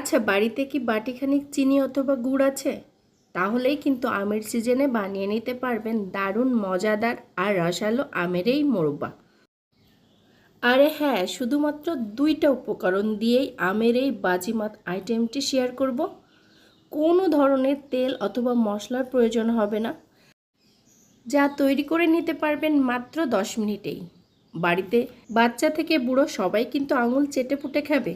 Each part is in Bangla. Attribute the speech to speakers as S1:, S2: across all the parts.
S1: আচ্ছা বাড়িতে কি বাটিখানিক চিনি অথবা গুড় আছে? তাহলেই কিন্তু আমের সিজনে বানিয়ে নিতে পারবেন দারুণ, মজাদার আর রসালো আমের এই মোরব্বা। আরে হ্যাঁ শুধুমাত্র দুইটা উপকরণ দিয়েই আমের এই বাজিমাত আইটেমটি শেয়ার করব। কোনো ধরনের তেল অথবা মশলার প্রয়োজন হবে না। যা তৈরি করে নিতে পারবেন মাত্র দশ মিনিটেই। বাড়িতে বাচ্চা থেকে বুড়ো সবাই কিন্তু আঙুল চেটে পুটে খাবে।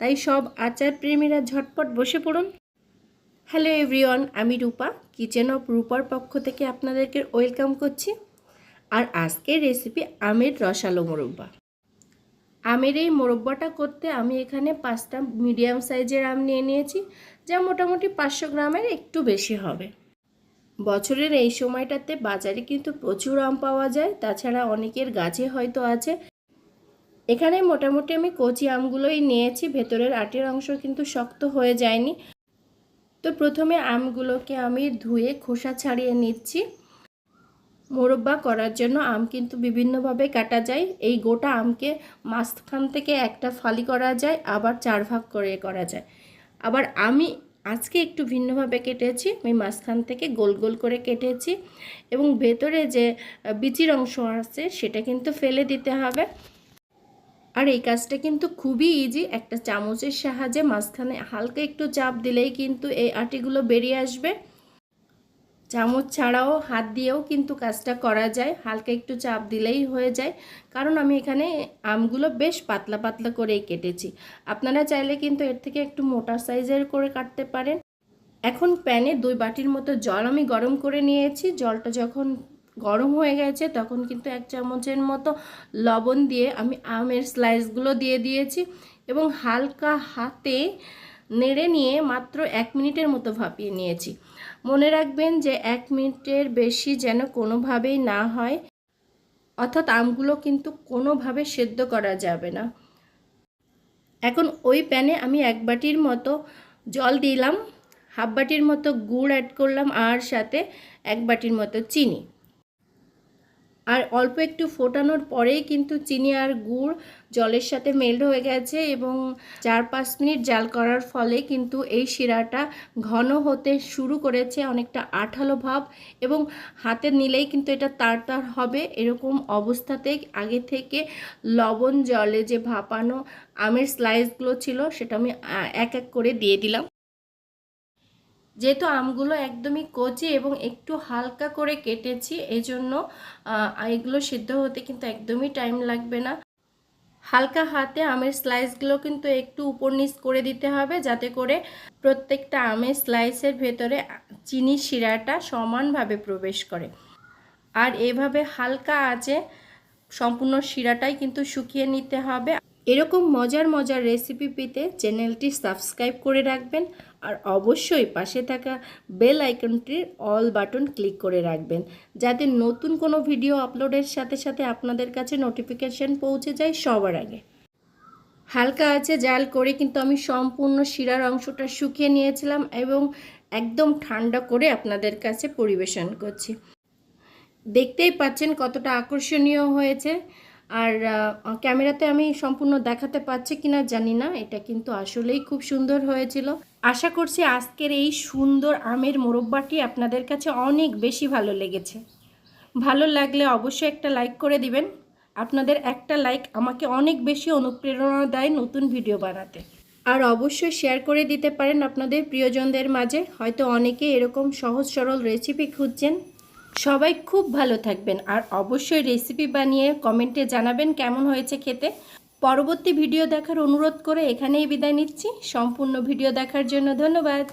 S1: তাই সব আচার প্রেমীরা ঝটপট বসে পড়ুন। হ্যালো এভরিওয়ান আমি রূপা কিচেন অফ রূপার পক্ষ থেকে আপনাদেরকে ওয়েলকাম করছি। আর আজকের রেসিপি আমের রসালো মোরব্বা। আমের এই মোরব্বাটা করতে আমি এখানে পাঁচটা মিডিয়াম সাইজের আম নিয়ে নিয়েছি, যা মোটামুটি পাঁচশো গ্রামের একটু বেশি হবে। বছরের এই সময়টাতে বাজারে কিন্তু প্রচুর আম পাওয়া যায়, তাছাড়া অনেকের গাছে হয়তো আছে এখানে মোটামুটি আমি কচি আমগুলোই নিয়েছি, ভেতরের আটের অংশ কিন্তু শক্ত হয়ে যায়নি। তো প্রথমে আমগুলোকে আমি ধুয়ে খোসা ছাড়িয়ে নিচ্ছি। মোরব্বা করার জন্য আম কিন্তু বিভিন্নভাবে কাটা যায়। এই গোটা আমকে মাঝখান থেকে একটা ফালি করা যায়, আবার চার ভাগ করে করা যায়। আবার আমি আজকে একটু ভিন্নভাবে কেটেছি, আমি মাঝখান থেকে গোল গোল করে কেটেছি এবং ভেতরে যে বিচির অংশ আছে সেটা কিন্তু ফেলে দিতে হবে। আর এই কাজটা কিন্তু খুবই ইজি একটা চামচের সাহায্যে মাঝখানে হালকা একটু চাপ দিলেই কিন্তু এই আটিগুলো বেরিয়ে আসবে। চামচ ছাড়াও হাত দিয়েও কিন্তু কাজটা করা যায়, হালকা একটু চাপ দিলেই হয়ে যায়। কারণ আমি এখানে আমগুলো বেশ পাতলা পাতলা করেই কেটেছি। আপনারা চাইলে কিন্তু এর থেকে একটু মোটা সাইজের করে কাটতে পারেন। এখন প্যানে দুই বাটির মতো জল আমি গরম করে নিয়েছি। জলটা যখন গরম হয়ে গেছে, তখন কিন্তু এক চামচের মতো লবণ দিয়ে আমি আমের স্লাইসগুলো দিয়ে দিয়েছি এবং হালকা হাতে নেড়ে নিয়ে মাত্র এক মিনিটের মতো ভাপিয়ে নিয়েছি। মনে রাখবেন যে এক মিনিটের বেশি যেন কোনোভাবেই না হয়, অর্থাৎ আমগুলো কিন্তু কোনোভাবে সেদ্ধ করা যাবে না। এখন ওই প্যানে আমি এক বাটির মতো জল দিলাম, হাফ বাটির মতো গুড় অ্যাড করলাম, আর সাথে এক বাটির মতো চিনি। আর অল্প একটু ফোটানোর পরেই কিন্তু চিনি আর গুড় জলের সাথে মেল্ট হয়ে গেছে এবং চার পাঁচ মিনিট জাল করার ফলে কিন্তু এই শিরাটা ঘন হতে শুরু করেছে অনেকটা আঠালো ভাব এবং হাতে নিলেই কিন্তু এটা তার তার হবে। এরকম অবস্থাতে আগে থেকে লবণ জলে যে ভাপানো আমের স্লাইসগুলো ছিল সেটা আমি এক এক করে দিয়ে দিলাম। যেহেতু আমগুলো একদমই কচি এবং একটু হালকা করে কেটেছি এই জন্য এগুলো সিদ্ধ হতে কিন্তু একদমই টাইম লাগবে না। হালকা হাতে আমের স্লাইসগুলো কিন্তু একটু উপর নিচ করে দিতে হবে, যাতে করে প্রত্যেকটা আমের স্লাইসের ভেতরে চিনি শিরাটা সমানভাবে প্রবেশ করে। আর এভাবে হালকা আছে সম্পূর্ণ শিরাটাই কিন্তু শুকিয়ে নিতে হবে। এরকম মজার মজার রেসিপি পেতে চ্যানেলটি সাবস্ক্রাইব করে রাখবেন। আর অবশ্যই পাশে থাকা বেল আইকনটির অল বাটন ক্লিক করে রাখবেন, যাতে নতুন কোনো ভিডিও আপলোডের সাথে সাথে আপনাদের কাছে নোটিফিকেশন পৌঁছে যায় সবার আগে। হালকা আছে জাল করে কিন্তু আমি সম্পূর্ণ শিরার অংশটা শুকিয়ে নিয়েছিলাম এবং একদম ঠান্ডা করে আপনাদের কাছে পরিবেশন করছি। দেখতেই পাচ্ছেন কতটা আকর্ষণীয় হয়েছে। আর ক্যামেরাতে আমি সম্পূর্ণ দেখাতে পাচ্ছি কিনা জানি না। এটা কিন্তু আসলেই খুব সুন্দর হয়েছিল। আশা করছি আজকের এই সুন্দর আমের মোরব্বাটি আপনাদের কাছে অনেক বেশি ভালো লেগেছে। ভালো লাগলে অবশ্যই একটা লাইক করে দিবেন। আপনাদের একটা লাইক আমাকে অনেক বেশি অনুপ্রেরণা দেয় নতুন ভিডিও বানাতে। আর অবশ্যই শেয়ার করে দিতে পারেন আপনাদের প্রিয়জনদের মাঝে। হয়তো অনেকে এরকম সহজ সরল রেসিপি খুঁজছেন। সবাই খুব ভালো থাকবেন আর অবশ্যই রেসিপি বানিয়ে কমেন্টে জানাবেন কেমন হয়েছে খেতে। পরবর্তী ভিডিও দেখার অনুরোধ করে এখানেই বিদায় নিচ্ছি। সম্পূর্ণ ভিডিও দেখার জন্য ধন্যবাদ।